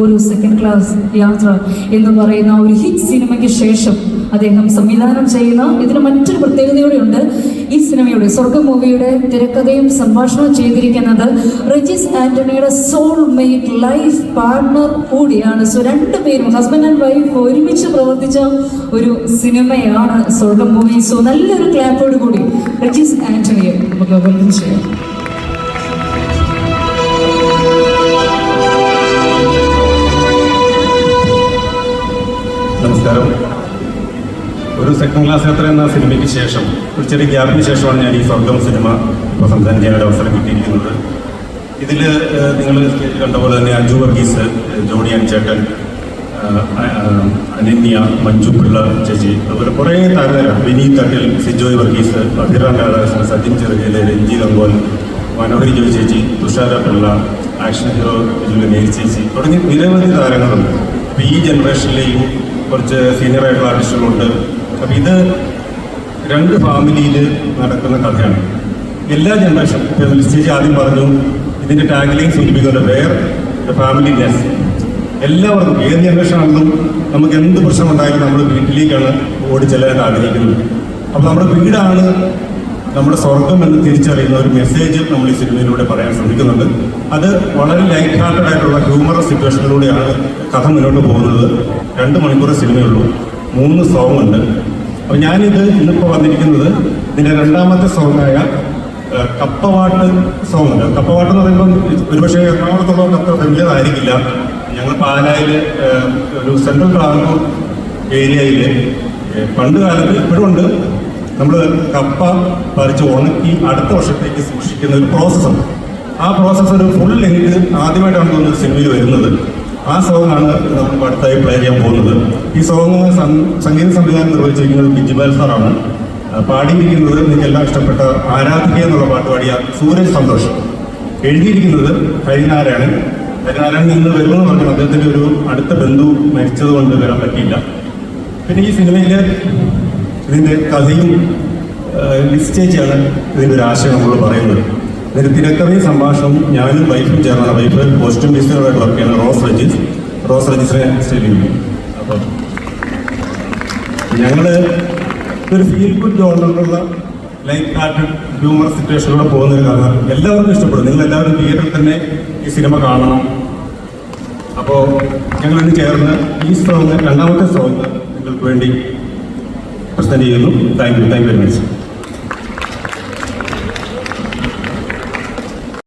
ഒരു second class യാത്ര എന്ന് പറയുന്ന ഒരു ഹിറ്റ് സിനിമയ്ക്ക് ശേഷം അദ്ദേഹം സംവിധാനം ചെയ്യുന്ന ഇതിന് മറ്റൊരു പ്രത്യേകതയോടെയുണ്ട്. ഈ സിനിമയുടെ സ്വർഗ മൂവിയുടെ തിരക്കഥയും സംഭാഷണവും ചെയ്തിരിക്കുന്നത് റെജിസ് ആന്റണിയുടെ സോൾ മെയ്റ്റ് ലൈഫ് പാർട്ണർ കൂടിയാണ്. സോ രണ്ടുപേരും ഹസ്ബൻഡ് ആൻഡ് വൈഫ് ഒരുമിച്ച് പ്രവർത്തിച്ച ഒരു സിനിമയാണ് സ്വർഗം മൂവി. സോ നല്ലൊരു ക്ലാപ്പോട് കൂടി റെജിസ് ആന്റണിയെ നമുക്ക് ചെയ്യാം. നമസ്കാരം. ഒരു സെക്കൻഡ് ക്ലാസ് യാത്ര എന്ന സിനിമയ്ക്ക് ശേഷം ഒരു ചെറിയ ഗ്യാപ്പിന് ശേഷമാണ് ഞാൻ ഈ സ്വർഗം സിനിമ ഇപ്പോൾ ചെയ്യാൻ ഒരു അവസരം കിട്ടിയിരിക്കുന്നത്. ഇതിൽ നിങ്ങൾ സ്റ്റേജിൽ കണ്ട പോലെ തന്നെ അഞ്ജു വർഗീസ് ജോണി അഞ്ചേട്ടൻ അനന്യ മഞ്ജു പിള്ള ചേച്ചി അതുപോലെ കുറേ താരനിര വിനീത് തട്ടിൽ സിജോയ് വർഗീസ് അഭിറാം രാധാകൃഷ്ണൻ സജിൻ ചെറുകയിലെ രഞ്ജി ഗംഗോൽ മനോഹരി ജോയ് ചേച്ചി Thushara Pillai action hero Joly Mary ചേച്ചി തുടങ്ങി നിരവധി താരങ്ങളുണ്ട്. ഈ ജനറേഷനിലെയും കുറച്ച് സീനിയർ ആയിട്ടുള്ള ആർട്ടിസ്റ്റുകളുണ്ട്. അപ്പം ഇത് രണ്ട് ഫാമിലിയിൽ നടക്കുന്ന കഥയാണ്. എല്ലാ ജനറേഷൻ ഇപ്പം ലിസ്റ്റേജ് ആദ്യം പറഞ്ഞു ഇതിന്റെ ടാഗിലേയും സൂചിപ്പിക്കുന്നുണ്ട് വേർ ദ ഫാമിലി നെസ് എല്ലാവർക്കും ഏത് ജനറേഷൻ ആണെങ്കിലും നമുക്ക് എന്ത് പ്രശ്നം ഉണ്ടായാലും നമ്മൾ വീട്ടിലേക്കാണ് ഓടി ചെല്ലാൻ ആഗ്രഹിക്കുന്നത്. അപ്പോൾ നമ്മുടെ വീടാണ് നമ്മുടെ സ്വർഗം എന്ന് തിരിച്ചറിയുന്ന ഒരു മെസ്സേജ് നമ്മൾ ഈ സിനിമയിലൂടെ പറയാൻ ശ്രമിക്കുന്നുണ്ട്. അത് വളരെ ലൈറ്റ് ഹാർട്ടഡ് ആയിട്ടുള്ള ഹ്യൂമറസ് സിറ്റുവേഷനിലൂടെയാണ് കഥ മുന്നോട്ട് പോകുന്നത്. രണ്ട് മണിക്കൂർ സിനിമയുള്ളൂ മൂന്ന് സോങ് ഉണ്ട്. അപ്പോൾ ഞാനിത് ഇന്നിപ്പോൾ വന്നിരിക്കുന്നത് ഇതിന്റെ രണ്ടാമത്തെ സോങ്ങായ കപ്പവാട്ട് സോങ് ഉണ്ട്. കപ്പവാട്ട് എന്ന് പറയുമ്പോൾ ഒരുപക്ഷെ എറണാകുളത്തുള്ളവർക്ക് അത്ര വലിയതായിരിക്കില്ല. ഞങ്ങൾ പാലായിൽ ഒരു സെൻട്രൽ ട്രാൻസ്പോർട്ട് ഏരിയയിൽ പണ്ട് കാലത്ത് ഇപ്പോഴും ഉണ്ട്. നമ്മൾ കപ്പ പറിച്ച് ഉണക്കി അടുത്ത വർഷത്തേക്ക് സൂക്ഷിക്കുന്ന ഒരു പ്രോസസ്സാണ് ആ പ്രോസസ്സ് ഒരു ഫുൾ ലെങ്ത് ആദ്യമായിട്ടാണ് തോന്നുന്നത് സിനിമയിൽ വരുന്നത്. ആ സോങ്ങാണ് നമ്മൾ അടുത്തായി പ്ലേ ചെയ്യാൻ പോകുന്നത്. ഈ സോങ് സംഗീത സംവിധാനം നിർവഹിച്ചിരിക്കുന്നത് ബിജുബാൽ സാറാണ്. പാടിയിരിക്കുന്നത് എല്ലാം ഇഷ്ടപ്പെട്ട ആരാധിക എന്നുള്ള പാട്ട് പാടിയ സൂരജ് സന്തോഷ്. എഴുതിയിരിക്കുന്നത് ഹരിനാരായണൻ. ഹരിനാരായണൻ നിന്ന് വരുമെന്ന് പറഞ്ഞു അദ്ദേഹത്തിന്റെ ഒരു അടുത്ത ബന്ധു മരിച്ചത് കൊണ്ട് വരാൻ പറ്റിയില്ല. പിന്നെ ഈ സിനിമയിൽ ഇതിന്റെ കഥയും ലിസ്റ്റേജാണ് ഇതിന്റെ ഒരു ആശയം നമ്മൾ പറയുന്നത്. ഇതിന്റെ തിരക്കഥയും സംഭാഷണവും ഞാനും വൈഫും ചേർന്നാണ് വൈഫ് കോസ്റ്റ്യൂം ഡിസൈനറായിട്ട് വർക്ക് ചെയ്യുന്നത് റോസ് റജിസ്. റോസ് റജിസിനെ സ്റ്റേഡിയം അപ്പം ഞങ്ങൾ ഒരു ഫീൽ ഗുഡ് ജോണറിലുള്ള ലൈറ്റ് ഹാർട്ടഡ് ഹ്യൂമർ സിറ്റുവേഷനിലൂടെ പോകുന്ന ഒരു കഥ എല്ലാവർക്കും ഇഷ്ടപ്പെടും. നിങ്ങൾ എല്ലാവരും തിയേറ്ററിൽ തന്നെ ഈ സിനിമ കാണണം. അപ്പോൾ ഞങ്ങൾ ഇന്ന് ചേർന്ന് ഈ സോങ് രണ്ടാമത്തെ സോങ് നിങ്ങൾക്ക് വേണ്ടി പ്രസന്റ് ചെയ്യുന്നു. Thank you thank you very much